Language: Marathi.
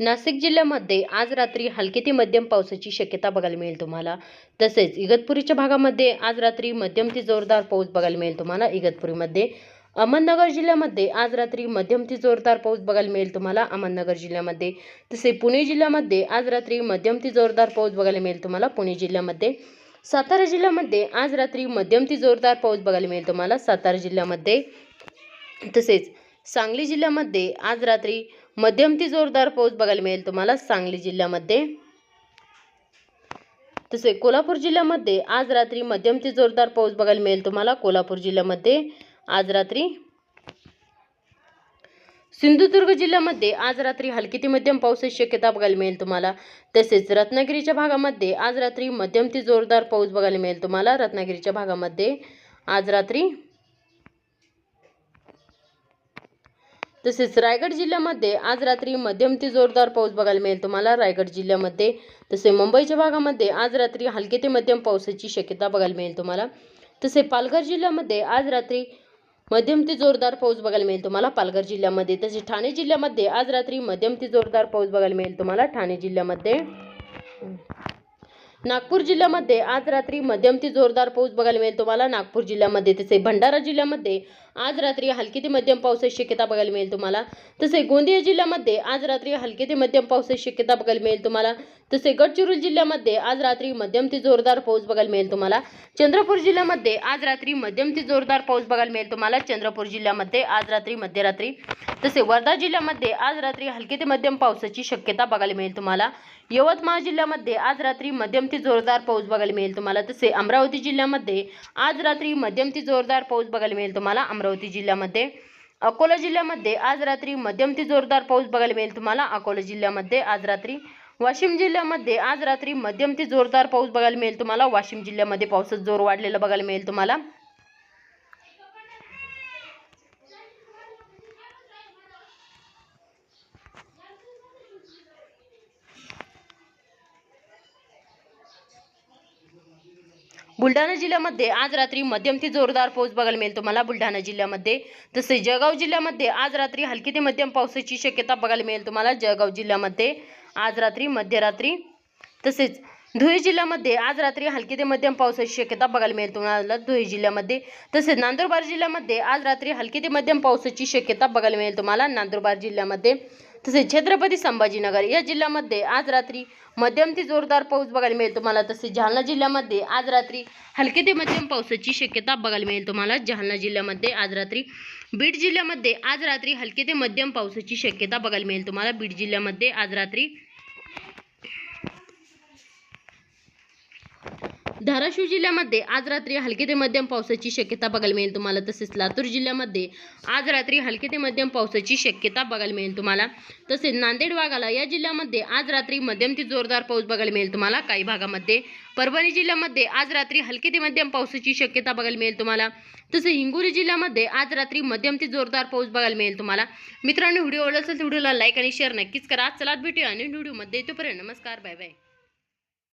नाशिक जिल्ह्यामध्ये आज रात्री हलकी ते मध्यम पावसाची शक्यता बघायला मिळेल तुम्हाला. तसेच इगतपुरीच्या भागामध्ये आज रात्री मध्यम ते जोरदार पाऊस बघायला मिळेल तुम्हाला. इगतपुरीमध्ये अहमदनगर जिल्ह्यामध्ये आज रात्री मध्यम ते जोरदार पाऊस बघायला मिळेल तुम्हाला. अहमदनगर जिल्ह्यामध्ये तसे पुणे जिल्ह्यामध्ये आज रात्री मध्यम ते जोरदार पाऊस बघायला मिळेल तुम्हाला. पुणे जिल्ह्यामध्ये सातारा जिल्ह्यामध्ये आज रात्री मध्यम ते जोरदार पाऊस बघायला मिळेल तुम्हाला. सातारा जिल्ह्यामध्ये तसेच सांगली जिल्ह्यामध्ये आज रात्री मध्यम ते जोरदार पाऊस बघायला मिळेल तुम्हाला सांगली जिल्ह्यामध्ये. तसे कोल्हापूर जिल्ह्यामध्ये आज रात्री मध्यम ते जोरदार पाऊस बघायला मिळेल तुम्हाला कोल्हापूर जिल्ह्यामध्ये. आज रात्री सिंधुदुर्ग जिल्ह्यामध्ये आज रात्री हलकी ते मध्यम पावसाची शक्यता बघायला मिळेल तुम्हाला. तसेच रत्नागिरीच्या भागामध्ये आज रात्री मध्यम ते जोरदार पाऊस बघायला मिळेल तुम्हाला. रत्नागिरीच्या भागामध्ये आज रात्री तसेच रायगड जिल्ह्यामध्ये आज रात्री मध्यम ते जोरदार पाऊस बघायला मिळेल तुम्हाला. रायगड जिल्ह्यामध्ये तसे मुंबईच्या भागामध्ये आज रात्री हलके ते मध्यम पावसाची शक्यता बघायला मिळेल तुम्हाला. तसे पालघर जिल्ह्यामध्ये आज रात्री मध्यम ते जोरदार पाऊस बघायला मिळेल तुम्हाला. पालघर जिल्ह्यामध्ये तसे ठाणे जिल्ह्यामध्ये आज रात्री मध्यम ते जोरदार पाऊस बघायला मिळेल तुम्हाला. ठाणे जिल्ह्यामध्ये नागपूर जिल्ह्यामध्ये आज रात्री मध्यम ते जोरदार पाऊस बघायला मिळेल तुम्हाला. नागपूर जिल्ह्यामध्ये तसे भंडारा जिल्ह्यामध्ये आज रात्री हलकी ते मध्यम पावसाची शक्यता बघायला मिळेल तुम्हाला. तसे गोंदिया जिल्ह्यामध्ये आज रात्री हलकी ते मध्यम पावसाची शक्यता बघायला मिळेल तुम्हाला. तसे गडचिरोली जिल्ह्यामध्ये आज रात्री मध्यम ते जोरदार पाऊस बघायला मिळेल तुम्हाला. चंद्रपूर जिल्ह्यामध्ये आज रात्री मध्यम ते जोरदार पाऊस बघायला मिळेल तुम्हाला. चंद्रपूर जिल्ह्यामध्ये आज रात्री मध्यरात्री. तसे वर्धा जिल्ह्यामध्ये आज रात्री हलके ते मध्यम पावसाची शक्यता बघायला मिळेल तुम्हाला. यवतमाळ जिल्ह्यामध्ये आज रात्री मध्यम ते जोरदार पाऊस बघायला मिळेल तुम्हाला. तसे अमरावती जिल्ह्यामध्ये आज रात्री मध्यम ते जोरदार पाऊस बघायला मिळेल तुम्हाला. अमरावती जिल्ह्यामध्ये. अकोला जिल्ह्यामध्ये आज रात्री मध्यम ते जोरदार पाऊस बघायला मिळेल तुम्हाला. अकोला जिल्ह्यामध्ये आज रात्री वाशिम जिल्ह्यामध्ये आज रात्री मध्यम ते जोरदार पाऊस बघायला मिळेल तुम्हाला. वाशिम जिल्ह्यामध्ये पावसाचा जोर वाढलेला बघायला मिळेल तुम्हाला. बुलढाणा जिल्ह्यामध्ये आज रात्री मध्यम ते जोरदार पाऊस बघायला मिळेल तुम्हाला. बुलढाणा जिल्ह्यामध्ये तसेच जळगाव जिल्ह्यामध्ये आज रात्री हलकी ते मध्यम पावसाची शक्यता बघायला मिळेल तुम्हाला. जळगाव जिल्ह्यामध्ये आज रात्री मध्यरात्री तसेच धुळे जिल्ह्यामध्ये आज रात्री हलकी ते मध्यम पावसाची शक्यता बघायला मिळेल तुम्हाला. धुळे जिल्ह्यामध्ये तसेच नंदुरबार जिल्ह्यामध्ये आज रात्री हलकी ते मध्यम पावसाची शक्यता बघायला मिळेल तुम्हाला. नंदुरबार जिल्ह्यामध्ये तसेच छत्रपती संभाजीनगर या जिल्ह्यामध्ये आज रात्री मध्यम ते जोरदार पाऊस बघायला मिळेल तुम्हाला. तसेच जालना जिल्ह्यामध्ये आज रात्री हलके ते मध्यम पावसाची शक्यता बघायला मिळेल तुम्हाला. जालना जिल्ह्यामध्ये आज रात्री बीड जिल्ह्यामध्ये आज रात्री हलके ते मध्यम पावसाची शक्यता बघायला मिळेल तुम्हाला. बीड जिल्ह्यामध्ये आज रात्री धाराशिव जिल्ह्यामध्ये आज रात्री हलके ते मध्यम पावसाची शक्यता बघायला मिळेल तुम्हाला. तसेच लातूर जिल्ह्यामध्ये आज रात्री हलके ते मध्यम पावसाची शक्यता बघायला मिळेल तुम्हाला. तसेच नांदेड वाघाला या जिल्ह्यामध्ये आज रात्री मध्यम ते जोरदार पाऊस बघायला मिळेल तुम्हाला. काही भागामध्ये परभणी जिल्ह्यामध्ये आज रात्री हलके ते मध्यम पावसाची शक्यता बघायला मिळेल तुम्हाला. तसे हिंगोली जिल्ह्यामध्ये आज रात्री मध्यम ते जोरदार पाऊस बघायला मिळेल तुम्हाला. मित्रांनो व्हिडिओ आवडला असेल तर व्हिडिओला लाईक आणि शेअर नक्कीच करा. चला भेटूया आणि व्हिडिओमध्ये. येतोपर्यंत नमस्कार बाय बाय